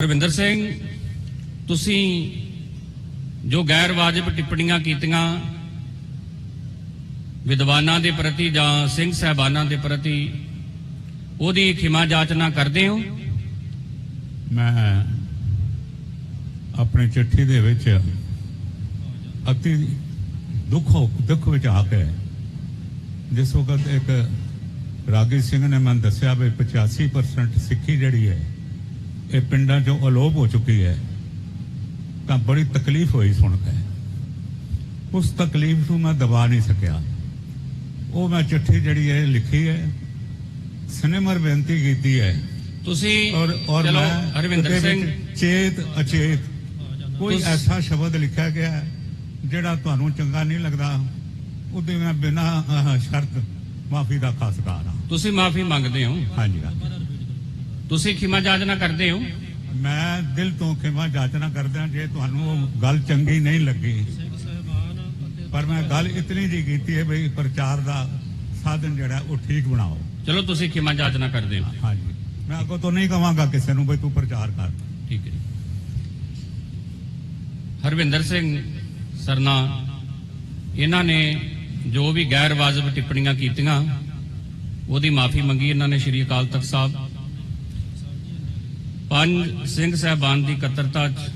ਰਵਿੰਦਰ ਸਿੰਘ, ਤੁਸੀਂ ਜੋ ਗੈਰ ਵਾਜਬ ਟਿੱਪਣੀਆਂ ਕੀਤੀਆਂ ਵਿਦਵਾਨਾਂ ਦੇ ਪ੍ਰਤੀ ਜਾਂ ਸਿੰਘ ਸਹਿਬਾਨਾਂ ਦੇ ਪ੍ਰਤੀ, ਉਹਦੀ ਖਿਮਾ ਜਾਚਨਾ ਕਰਦੇ ਹੋ? ਮੈਂ ਆਪਣੀ ਚਿੱਠੀ ਦੇ ਵਿੱਚ ਅਤੀ ਦੁੱਖ ਦੁੱਖ ਵਿੱਚ ਆ ਕੇ ਜਿਸ ਵਕਤ ਇੱਕ ਰਾਗੀ ਸਿੰਘ ਨੇ ਮੈਨੂੰ ਦੱਸਿਆ ਵੀ 85% ਸਿੱਖੀ ਜਿਹੜੀ ਹੈ ਇਹ ਪਿੰਡਾਂ 'ਚੋਂ ਅਲੋਪ ਹੋ ਚੁੱਕੀ ਹੈ। ਤਾਂ ਬੜੀ ਤਕਲੀਫ ਹੋਈ ਸੁਣ ਕੇ। ਉਸ ਤਕਲੀਫ ਨੂੰ ਮੈਂ ਦਬਾ ਨਹੀਂ ਸਕਿਆ। ਉਹ ਮੈਂ ਚਿੱਠੀ ਜਿਹੜੀ ਹੈ ਲਿਖੀ ਹੈ। ਸਿਨੇਮਰ ਬੇਨਤੀ ਕੀਤੀ ਹੈ। ਤੁਸੀਂ ਔਰ ਔਰ ਮੈਂ ਹਰਵਿੰਦਰ ਸਿੰਘ। ਚੇਤ ਅਚੇਤ ਕੋਈ ਐਸਾ ਸ਼ਬਦ ਲਿਖਿਆ ਗਿਆ ਹੈ ਜਿਹੜਾ ਤੁਹਾਨੂੰ ਚੰਗਾ ਨਹੀਂ ਲੱਗਦਾ ਉਹਦੇ ਮੈਂ ਬਿਨਾਂ ਸ਼ਰਤ ਮਾਫੀ ਦਾ ਖਾਸਕਾਰ ਹਾਂ। ਤੁਸੀਂ ਮਾਫੀ ਮੰਗਦੇ ਹੋ। ਹਾਂਜੀ ਹਾਂਜੀ। ਤੁਸੀਂ ਖਿਮਾ ਜਾਚਨਾ ਕਰਦੇ ਹੋ? ਮੈਂ ਦਿਲ ਤੋਂ ਖਿਮਾ ਜਾਚਨਾ ਕਰਦਾ ਜੇ ਤੁਹਾਨੂੰ ਉਹ ਗੱਲ ਚੰਗੀ ਨਹੀਂ ਲੱਗੀ। ਪਰ ਮੈਂ ਗੱਲ ਇਤਨੀ ਜੀ ਕੀਤੀ ਹੈ ਬਈ ਪ੍ਰਚਾਰ ਦਾ ਸਾਧਨ ਜਿਹੜਾ ਉਹ ਠੀਕ ਬਣਾਓ। ਚਲੋ ਤੁਸੀਂ ਖਿਮਾ ਜਾਚਨਾ ਕਰਦੇ ਹੋ। ਹਾਂਜੀ। ਮੈਂ ਅੱਗੋਂ ਤੋਂ ਨਹੀਂ ਕਵਾਂਗਾ ਕਿਸੇ ਨੂੰ ਬਈ ਤੂੰ ਪ੍ਰਚਾਰ ਕਰ। ਠੀਕ ਹੈ। ਹਰਵਿੰਦਰ ਸਿੰਘ ਸਰਨਾ ਇਹਨਾਂ ਨੇ ਜੋ ਵੀ ਗੈਰ ਵਾਜਬ ਟਿੱਪਣੀਆਂ ਕੀਤੀਆਂ ਉਹਦੀ ਮਾਫੀ ਮੰਗੀ ਇਹਨਾਂ ਨੇ ਸ਼੍ਰੀ ਅਕਾਲ ਤਖਤ ਸਾਹਿਬ। ਪੰਜ ਸਿੰਘ ਸਾਹਿਬਾਨ ਦੀ ਇਕੱਤਰਤਾ ਚ।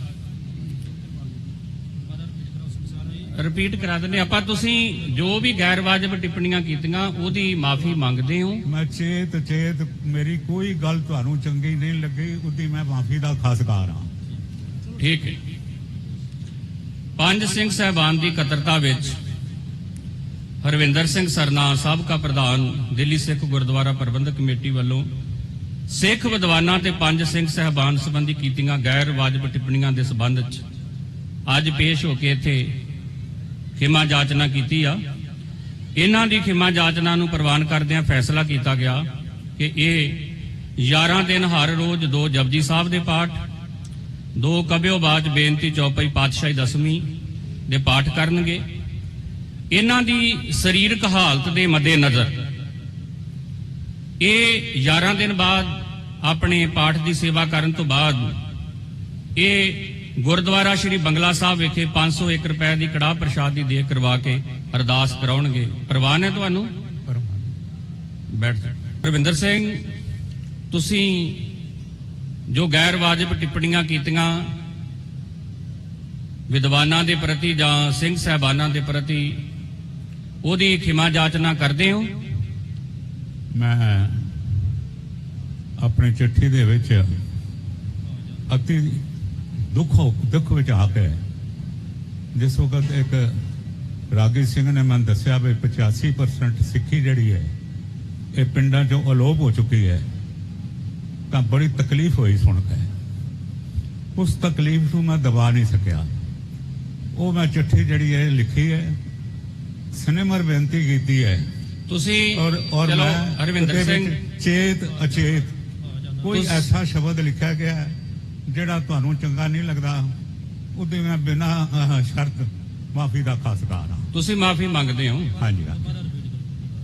ਰਿਪੀਟ ਕਰਾ ਦਿੰਦੇ ਆਪਾਂ ਤੁਸੀਂ ਜੋ ਵੀ ਗੈਰ ਵਾਜਬ ਟਿੱਪਣੀਆਂ ਕੀਤੀਆਂ ਉਹਦੀ ਮਾਫੀ ਮੰਗਦੇ ਹੋ। ਮੈਂ ਚੇਤ ਚੇਤ ਮੇਰੀ ਕੋਈ ਗੱਲ ਤੁਹਾਨੂੰ ਚੰਗੀ ਨਹੀਂ ਲੱਗੀ ਉਹਦੀ ਮੈਂ ਮਾਫੀ ਦਾ ਖਾਸਕਾਰ ਹਾਂ। ਠੀਕ ਹੈ। ਪੰਜ ਸਿੰਘ ਸਹਿਬਾਨ ਦੀ ਇਕੱਤਰਤਾ ਵਿੱਚ ਹਰਵਿੰਦਰ ਸਿੰਘ ਸਰਨਾ ਸਾਬਕਾ ਪ੍ਰਧਾਨ ਦਿੱਲੀ ਸਿੱਖ ਗੁਰਦੁਆਰਾ ਪ੍ਰਬੰਧਕ ਕਮੇਟੀ ਵੱਲੋਂ ਸਿੱਖ ਵਿਦਵਾਨਾਂ ਤੇ ਪੰਜ ਸਿੰਘ ਸਹਿਬਾਨ ਸੰਬੰਧੀ ਕੀਤੀਆਂ ਗੈਰ ਵਾਜਬ ਟਿੱਪਣੀਆਂ ਦੇ ਸਬੰਧ 'ਚ ਅੱਜ ਪੇਸ਼ ਹੋ ਕੇ ਇੱਥੇ ਖਿਮਾ ਜਾਚਨਾ ਕੀਤੀ ਆ। ਇਹਨਾਂ ਦੀ ਖਿਮਾ ਜਾਚਨਾ ਨੂੰ ਪ੍ਰਵਾਨ ਕਰਦਿਆਂ ਫੈਸਲਾ ਕੀਤਾ ਗਿਆ ਕਿ ਇਹ 11 ਦਿਨ ਹਰ ਰੋਜ਼ ਦੋ ਜਪਜੀ ਸਾਹਿਬ ਦੇ ਪਾਠ, ਦੋ ਕਬਿਓ ਬਾਜ ਬੇਨਤੀ ਚੌਪਈ ਪਾਤਸ਼ਾਹੀ ਦਸਵੀਂ ਦੇ ਪਾਠ ਕਰਨਗੇ। ਇਹਨਾਂ ਦੀ ਸਰੀਰਕ ਹਾਲਤ ਦੇ ਮੱਦੇ ਨਜ਼ਰ ਇਹ 11 ਦਿਨ ਬਾਅਦ ਆਪਣੇ ਪਾਠ ਦੀ ਸੇਵਾ ਕਰਨ ਤੋਂ ਬਾਅਦ ਇਹ ਗੁਰਦੁਆਰਾ ਸ਼੍ਰੀ ਬੰਗਲਾ ਸਾਹਿਬ ਵਿਖੇ 501 ਰੁਪਏ ਦੀ ਕੜਾਹ ਪ੍ਰਸ਼ਾਦ ਦੀ ਦੇਖ ਕਰਵਾ ਕੇ ਅਰਦਾਸ ਕਰਾਉਣਗੇ। ਪ੍ਰਵਾਨ ਹੈ ਤੁਹਾਨੂੰ? ਬੈਠ ਰਵਿੰਦਰ ਸਿੰਘ, ਤੁਸੀਂ ਜੋ ਗੈਰ ਵਾਜਬ ਟਿੱਪਣੀਆਂ ਕੀਤੀਆਂ ਵਿਦਵਾਨਾਂ ਦੇ ਪ੍ਰਤੀ ਜਾਂ ਸਿੰਘ ਸਹਿਬਾਨਾਂ ਦੇ ਪ੍ਰਤੀ, ਉਹਦੀ ਖਿਮਾ ਜਾਚਨਾ ਕਰਦੇ ਹੋ? ਮੈਂ ਆਪਣੀ ਚਿੱਠੀ ਦੇ ਵਿੱਚ ਅਤੀ ਦੁੱਖ ਦੁੱਖ ਵਿੱਚ ਆ ਕੇ ਜਿਸ ਵਕਤ ਇੱਕ ਰਾਗੀ ਸਿੰਘ ਨੇ ਮੈਨੂੰ ਦੱਸਿਆ ਵੀ 85% ਸਿੱਖੀ ਜਿਹੜੀ ਹੈ ਇਹ ਪਿੰਡਾਂ 'ਚੋਂ ਅਲੋਪ ਹੋ ਚੁੱਕੀ ਹੈ ਤਾਂ ਬੜੀ ਤਕਲੀਫ ਹੋਈ ਸੁਣ ਕੇ ਉਸ ਤਕਲੀਫ ਨੂੰ ਮੈਂ ਦਬਾ ਨਹੀਂ ਸਕਿਆ ਉਹ ਮੈਂ ਚਿੱਠੀ ਜਿਹੜੀ ਹੈ ਲਿਖੀ ਹੈ ਸਿਨੇਮਰ ਬੇਨਤੀ ਕੀਤੀ ਹੈ ਤੁਸੀਂ ਔਰ ਔਰ ਚਲੋ ਮੈਂ ਹਰਵਿੰਦਰ ਉਹਦੇ ਸਿੰਘ ਵਿੱਚ ਚੇਤ ਅਚੇਤ ਕੋਈ ਐਸਾ ਸ਼ਬਦ ਲਿਖਿਆ ਗਿਆ ਜਿਹੜਾ ਤੁਹਾਨੂੰ ਚੰਗਾ ਨਹੀਂ ਲੱਗਦਾ ਉਹਦੇ ਮੈਂ ਬਿਨਾਂ ਸ਼ਰਤ ਮਾਫੀ ਦਾ ਖਾਸਕਾਰ ਹਾਂ। ਤੁਸੀਂ ਮਾਫੀ ਮੰਗਦੇ ਹੋ। ਹਾਂਜੀ।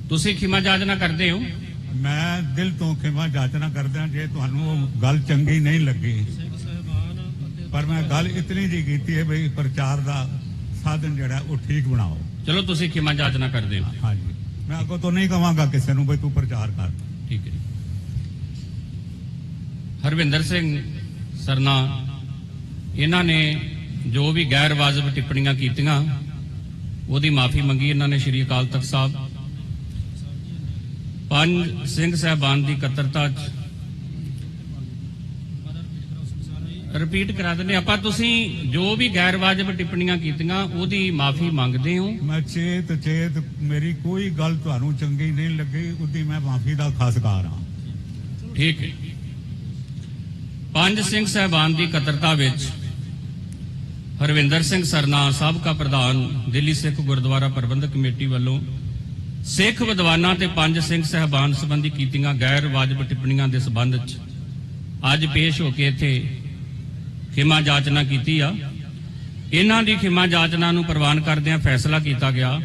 ਤੁਸੀਂ ਖਿਮਾ ਜਾਚਨਾ ਕਰਦੇ ਹੋ। ਮੈਂ ਦਿਲ ਤੋਂ ਖਿਮਾ ਜਾਚਨਾ ਕਰਦਾ ਜੇ ਤੁਹਾਨੂੰ ਉਹ ਗੱਲ ਚੰਗੀ ਨਹੀਂ ਲੱਗੀ। ਪਰ ਮੈਂ ਗੱਲ ਇਤਨੀ ਜੀ ਕੀਤੀ ਹੈ ਬਈ ਪ੍ਰਚਾਰ ਦਾ ਸਾਧਨ ਜਿਹੜਾ ਉਹ ਠੀਕ ਬਣਾਓ। ਚਲੋ ਤੁਸੀਂ ਖਿਮਾ ਜਾਚਨਾ ਕਰਦੇ ਹੋ। ਹਾਂਜੀ। ਮੈਂ ਅੱਗੋਂ ਤੋਂ ਨਹੀਂ ਕਵਾਂਗਾ ਕਿਸੇ ਨੂੰ ਬਈ ਤੂੰ ਪ੍ਰਚਾਰ ਕਰ। ਠੀਕ ਹੈ। ਹਰਵਿੰਦਰ ਸਿੰਘ ਸਰਨਾ ਇਹਨਾਂ ਨੇ ਜੋ ਵੀ ਗੈਰ ਵਾਜਬ ਟਿੱਪਣੀਆਂ ਕੀਤੀਆਂ ਉਹਦੀ ਮਾਫੀ ਮੰਗੀ ਇਹਨਾਂ ਨੇ ਸ਼੍ਰੀ ਅਕਾਲ ਤਖਤ ਸਾਹਿਬ। ਪੰਜ ਸਿੰਘ ਸਹਿਬਾਨ ਦੀ ਇਕੱਤਰਤਾ ਚ ਰਿਪੀਟ ਕਰਾ ਦਿੰਦੇ ਆਪਾਂ ਤੁਸੀਂ ਜੋ ਵੀ ਗੈਰ ਵਾਜਬ ਟਿੱਪਣੀਆਂ ਕੀਤੀਆਂ ਉਹਦੀ ਮਾਫੀ ਮੰਗਦੇ ਹੋ? ਮੈਂ ਚੇਤ ਚੇਤ ਮੇਰੀ ਕੋਈ ਗੱਲ ਤੁਹਾਨੂੰ ਚੰਗੀ ਨਹੀਂ ਲੱਗੀ ਉਹਦੀ ਮੈਂ ਮਾਫੀ ਦਾ ਖਾਸਕਾਰ ਹਾਂ। ਠੀਕ ਹੈ। ਪੰਜ ਸਿੰਘ ਸਹਿਬਾਨ ਦੀ ਇਕੱਤਰਤਾ ਵਿੱਚ ਹਰਵਿੰਦਰ ਸਿੰਘ ਸਰਨਾ ਸਾਬਕਾ ਪ੍ਰਧਾਨ, ਦਿੱਲੀ ਸਿੱਖ ਗੁਰਦੁਆਰਾ ਪ੍ਰਬੰਧਕ ਕਮੇਟੀ ਵੱਲੋਂ ਸਿੱਖ ਵਿਦਵਾਨਾਂ ਤੇ ਪੰਜ ਸਿੰਘ ਸਹਿਬਾਨ ਸੰਬੰਧੀ ਕੀਤੀਆਂ ਗੈਰ ਵਾਜਬ ਟਿੱਪਣੀਆਂ ਦੇ ਸਬੰਧ 'ਚ ਅੱਜ ਪੇਸ਼ ਹੋ ਕੇ ਇੱਥੇ ਖਿਮਾ ਜਾਚਨਾ ਕੀਤੀ ਆ। ਇਹਨਾਂ ਦੀ ਖਿਮਾ ਜਾਚਨਾ ਨੂੰ ਪ੍ਰਵਾਨ ਕਰਦਿਆਂ ਫੈਸਲਾ ਕੀਤਾ ਗਿਆ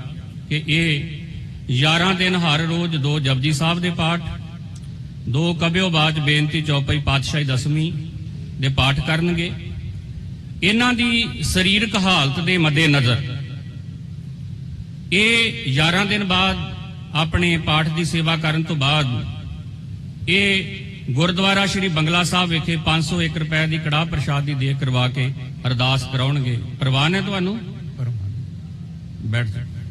ਕਿ ਇਹ 11 ਦਿਨ ਹਰ ਰੋਜ਼ ਦੋ ਜਪਜੀ ਸਾਹਿਬ ਦੇ ਪਾਠ ਦੋ ਕਬਿਓ ਬਾਜ ਬੇਨਤੀ ਚੌਪਈ ਪਾਤਸ਼ਾਹੀ ਦਸਵੀਂ ਦੇ ਪਾਠ ਕਰਨਗੇ। ਇਹਨਾਂ ਦੀ ਸਰੀਰਕ ਹਾਲਤ ਦੇ ਮੱਦੇਨਜ਼ਰ ਇਹ 11 ਦਿਨ ਬਾਅਦ ਆਪਣੇ ਪਾਠ ਦੀ ਸੇਵਾ ਕਰਨ ਤੋਂ ਬਾਅਦ ਇਹ ਗੁਰਦੁਆਰਾ ਸ੍ਰੀ ਬੰਗਲਾ ਸਾਹਿਬ ਵਿਖੇ 501 ਰੁਪਏ ਦੀ ਕੜਾਹ ਪ੍ਰਸ਼ਾਦ ਦੀ ਦੇਖ ਕਰਵਾ ਕੇ ਅਰਦਾਸ ਕਰਾਉਣਗੇ। ਪ੍ਰਵਾਨ ਹੈ ਤੁਹਾਨੂੰ? ਬੈਠ ਜਾਓ।